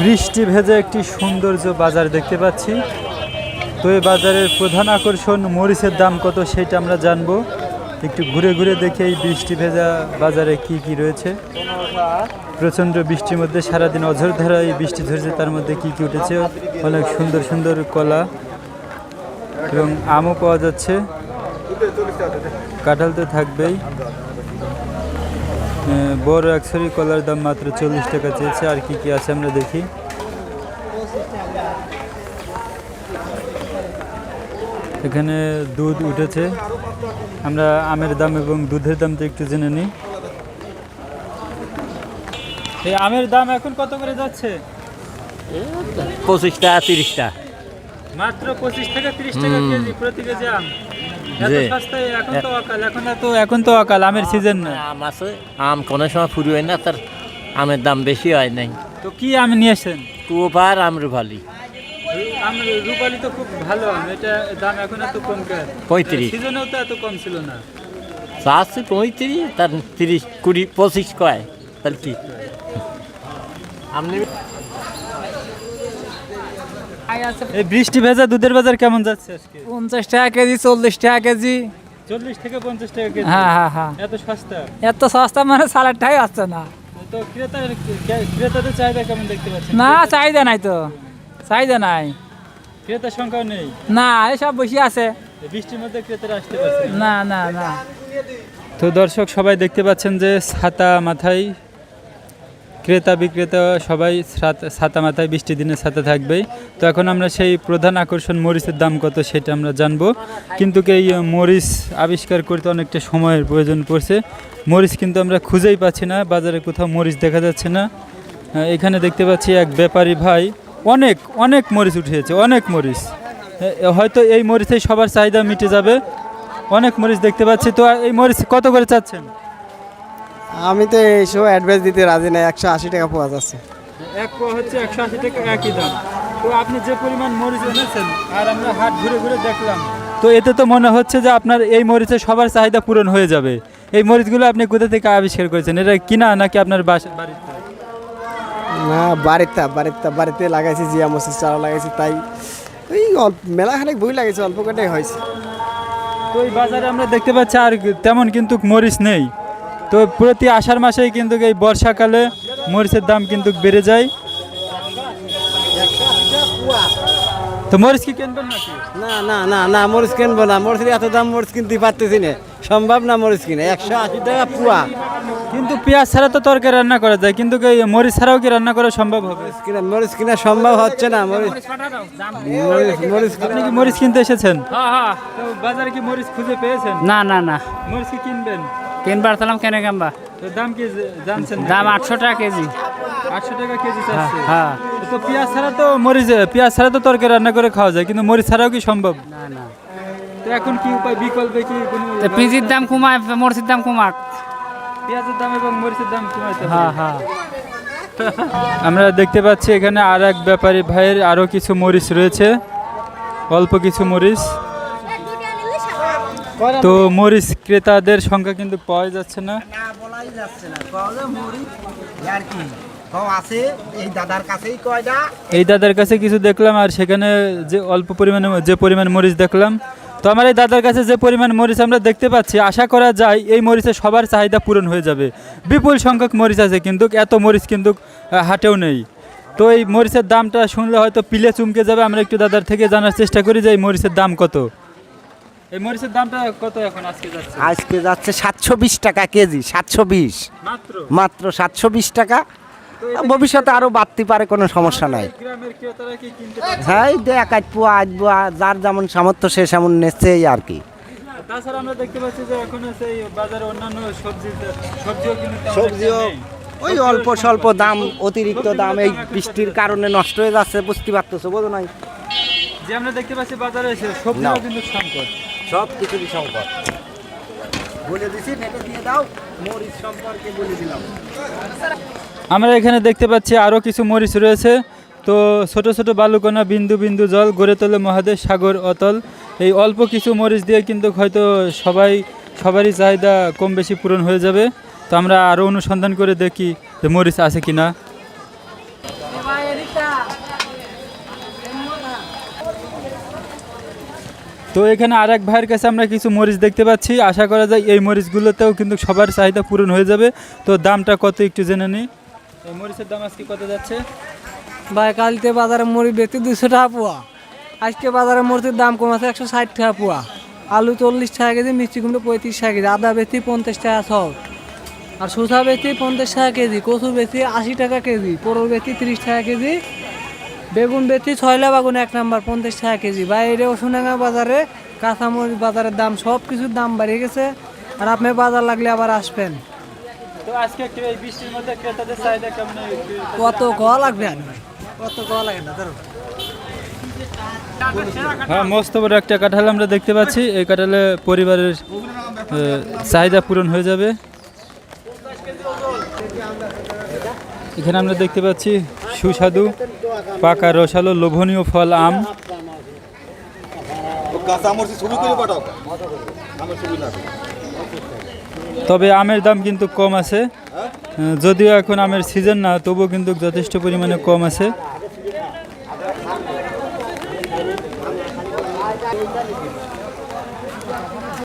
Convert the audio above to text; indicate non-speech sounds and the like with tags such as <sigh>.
বৃষ্টি ভেজা একটি সৌন্দর্য বাজার দেখতে পাচ্ছি। তো এই বাজারের প্রধান আকর্ষণ মরিচের দাম কত সেটা আমরা জানব। একটু ঘুরে ঘুরে দেখে এই বৃষ্টি ভেজা বাজারে কি কি রয়েছে। প্রচণ্ড বৃষ্টির মধ্যে সারাদিন অঝর ধারা এই বৃষ্টি ঝরছে, তার মধ্যে কি কি উঠেছে, অনেক সুন্দর সুন্দর কলা এবং আমও পাওয়া যাচ্ছে। কাঁঠাল তো থাকবেই। বড় একশরি কলার দাম মাত্র চল্লিশ টাকা চেয়েছে। আর কি কি আছে আমরা দেখি। এখানে দুধ উঠেছে। আমরা আমের দাম এবং দুধের দামটা একটু জেনে নিই। এই আমের দাম এখন কত করে যাচ্ছে? পঁচিশটা টাকা তিরিশ মাত্র পঁচিশ থেকে তিরিশ টাকা কেজি প্রতি কেজি আম। এখন তো অকাল আমের সিজন না। আম আছে আম কোনো সময় ফুরি হয় না তার আমের দাম বেশি হয় নাই। তো কি আম নিয়েছেন কুয়োপার আমরুফালি আম রূপালি। তো খুব ভালো আম এটা দাম এখন এত কম পঁয়ত্রিশ। সিজনেও তো এত কম ছিল না। চাচ্ছে পঁয়ত্রিশ তার তিরিশ কুড়ি পঁচিশ কয় তাহলে কি? আপনি এই বৃষ্টি ভেজা দুধের বাজার কেমন যাচ্ছে আজকে? পঞ্চাশ টাকা কেজি চল্লিশ টাকা কেজি। চল্লিশ থেকে পঞ্চাশ টাকা কেজি? হ্যাঁ হ্যাঁ হ্যাঁ। এত সস্তা? এত সস্তা মানে সালাডটাই আসছে না। তো ক্রেতার ক্রেতাদের চাহিদা কেমন দেখতে পাচ্ছেন? না চাহিদা নাই তো। চাহিদা নাই। ক্রেতার সংখ্যাও নেই? না এসব বসে আছে। বৃষ্টির মধ্যে ক্রেতারা আসতে পারছে। না না না। তো দর্শক সবাই দেখতে পাচ্ছেন যে ছাতা মাথায় ক্রেতা, বিক্রেতা সবাই ছাত- মাথায় বৃষ্টির দিনের সাথে থাকবেই। তো এখন আমরা সেই প্রধান আকর্ষণ মরিচের দাম কত সেটা আমরা জানব। কিন্তু এই মরিচ আবিষ্কার করতে অনেকটা সময়ের প্রয়োজন পড়ছে। মরিচ কিন্তু আমরা খুঁজেই পাচ্ছি না, বাজারে কোথাও মরিচ দেখা যাচ্ছে না। এখানে দেখতে পাচ্ছি এক ব্যাপারী ভাই, অনেক অনেক মরিচ উঠিয়েছে অনেক মরিচ। হয়তো এই মরিচেই সবার চাহিদা মিটে যাবে। অনেক মরিচ দেখতে পাচ্ছি। তো এই মরিচ কত করে চাচ্ছেন? আমি তো এইসব অ্যাডভাইস দিতে রাজি নাই একশো আশি টাকা পাওয়া যাচ্ছে। এক পোয়া হচ্ছে একশো আশি টাকা একই দাম। তো আপনি যে পরিমাণ মরিচ এনেছেন আর আমরা হাট ঘুরে ঘুরে দেখলাম তো এতে তো মনে হচ্ছে যে আপনার এই মরিচের সবার চাহিদা পূরণ হয়ে যাবে। এই মরিচগুলো আপনি কোথা থেকে আবিষ্কার করেছেন? এটা কিনা নাকি আপনার বাসা বাড়িতে না বাড়িতে বাড়িতে বাড়িতে লাগাইছি জিয়া মসজিদ চারা লাগাইছি তাই এই অল্প মেলাখানেক বই লাগাইছে অল্প কাটাই হয়েছে। তো এই বাজারে আমরা দেখতে পাচ্ছি আর তেমন কিন্তু মরিচ নেই। তো প্রতি আষাঢ় মাসেই কিন্তু এই বর্ষাকালে মরিচের দাম কিন্তু বেড়ে যায়। তো মরিচ কি কিনবেন না না না না, মরিচ কিনবো না। মরিচের এত দাম মরিচ কিনতে পারতেছি না। সম্ভব না মরিচ কিনে। একশো আশি টাকা পুয়া। কিন্তু পেঁয়াজ ছাড়া তো তরকারি রান্না করা যায় কিন্তু এই মরিচ ছাড়াও কি রান্না করা সম্ভব হবে? কিনা মরিচ কিনা সম্ভব হচ্ছে না মরিচ মরিচ মরিচ আপনি কি মরিচ কিনতে এসেছেন? তো বাজারে কি মরিচ খুঁজে পেয়েছেন? না না না। মরিচ কি কিনবেন? কিনবার তালাম কেন কিনবা? তো দাম কি জানছেন দাম আটশো টাকা কেজি। আটশো টাকা কেজি চাচ্ছে। হ্যাঁ। তো পেঁয়াজ ছাড়া তো মরিচ পেঁয়াজ ছাড়া তো তরকারি রান্না করে খাওয়া যায় কিন্তু মরিচ ছাড়াও কি সম্ভব? না না। তো এখন কি উপায় বিকল্পে কি কোনো পিঁজির দাম কমায় মরসির দাম কমাক। পেঁয়াজের দাম এবং মরিচের দাম কমাইতে হ্যাঁ হ্যাঁ। <laughs> আমরা দেখতে পাচ্ছি এখানে আর এক ব্যাপারী ভাইয়ের আরও কিছু মরিচ রয়েছে। অল্প কিছু মরিচ। তো মরিচ ক্রেতাদের সংখ্যা কিন্তু পাওয়া যাচ্ছে না। আছে? এই দাদার কাছেই কয়টা? এই দাদার কাছে কিছু দেখলাম আর সেখানে যে অল্প পরিমাণে যে পরিমাণ মরিচ দেখলাম তো আমার এই দাদার কাছে যে পরিমাণ মরিচ আমরা দেখতে পাচ্ছি আশা করা যায় এই মরিচে সবার চাহিদা পূরণ হয়ে যাবে। বিপুল সংখ্যক মরিচ আছে কিন্তু এত মরিচ কিন্তু হাটেও নেই। তো এই মরিচের দামটা শুনলে হয়তো পিলে চুমকে যাবে আমরা একটু দাদার থেকে জানার চেষ্টা করি যে এই মরিচের দাম কত। এই মরিচের দামটা কত এখন আজকে যাচ্ছে? আজকে যাচ্ছে সাতশো বিশ টাকা কেজি সাতশো বিশ। মাত্র? মাত্র সাতশো বিশ টাকা। ভবিষ্যতে আরও বাড়তে পারে কোনো সমস্যা নাই? হ্যাঁ দেখ আজবো আজবো যার যেমন সামর্থ্য সে সেমন নেচ্ছে এই আর কি। তাছাড়া আমরা দেখতে পাচ্ছি যে এখন সেই বাজারে অন্যান্য সবজি সবজিও কিন্তু সবজিও ওই অল্প স্বল্প দাম অতিরিক্ত দাম এই বৃষ্টির কারণে নষ্ট হয়ে যাচ্ছে বুঝতে পারতেছো বোঝো নাই। যে আমরা দেখতে পাচ্ছি বাজারে এসে সবজিও কিন্তু সংকট। সব কিছুরই সংকট? বলে দিছি নেটে দিয়ে দাও মরিচ সম্পর্কে বলে দিলাম। আমরা এখানে দেখতে পাচ্ছি আরও কিছু মরিচ রয়েছে। তো ছোট ছোট বালুকণা বিন্দু বিন্দু জল গড়ে তোলে মহাদেশ সাগর অতল। এই অল্প কিছু মরিচ দিয়ে কিন্তু হয়তো সবাই, সবারই চাহিদা কম বেশি পূরণ হয়ে যাবে। তো আমরা আরও অনুসন্ধান করে দেখি যে মরিচ আছে কি না তো এখানে আরেক ভাইয়ের কাছে আমরা কিছু মরিচ দেখতে পাচ্ছি। আশা করা যায় এই মরিচগুলোতেও কিন্তু সবার চাহিদা পূরণ হয়ে যাবে। তো দামটা কত একটু জেনে নিই। মরিচের দাম আজকে কত যাচ্ছে? ভাই, কালকে বাজারে মুড়ি বেচতে দুশো টাকা পোয়া। আজকে বাজারে মুড়ির দাম কম আছে একশো ষাট টাকা পোয়া। আলু চল্লিশ টাকা কেজি, মিষ্টি কুমড়ো পঁয়ত্রিশ টাকা কেজি, আদা বেচি পঞ্চাশ টাকা সব আর শসা বেচি পঞ্চাশ টাকা কেজি, কচু বেচি আশি টাকা কেজি, পটল বেচি তিরিশ টাকা কেজি, বেগুন বেচি ছয়লা বাগুন এক নাম্বার, পঞ্চাশ টাকা কেজি। বাইরে ওসুনাঙ্গা বাজারে কাঁচামরিচ বাজারের দাম সব কিছুর দাম বাড়িয়ে গেছে। আর আপনি বাজার লাগলে আবার আসবেন। তো আজকে একটু এই বৃষ্টির মধ্যে ক্রেতাদের চাহিদা কেমন কত কয়া লাগবে কত কয়া লাগে না ধরো। হ্যাঁ মস্ত বড় একটা কাঁঠাল আমরা দেখতে পাচ্ছি। এই কাঁঠালে পরিবারের চাহিদা পূরণ হয়ে যাবে। এখানে আমরা দেখতে পাচ্ছি সুস্বাদু পাকা রসালো লোভনীয় ফল আম। ছবি করে পাঠাও। আমার ছবি তবে আমের দাম কিন্তু কম আছে। যদিও এখন আমের সিজন না, তবুও কিন্তু যথেষ্ট পরিমাণে কম আছে।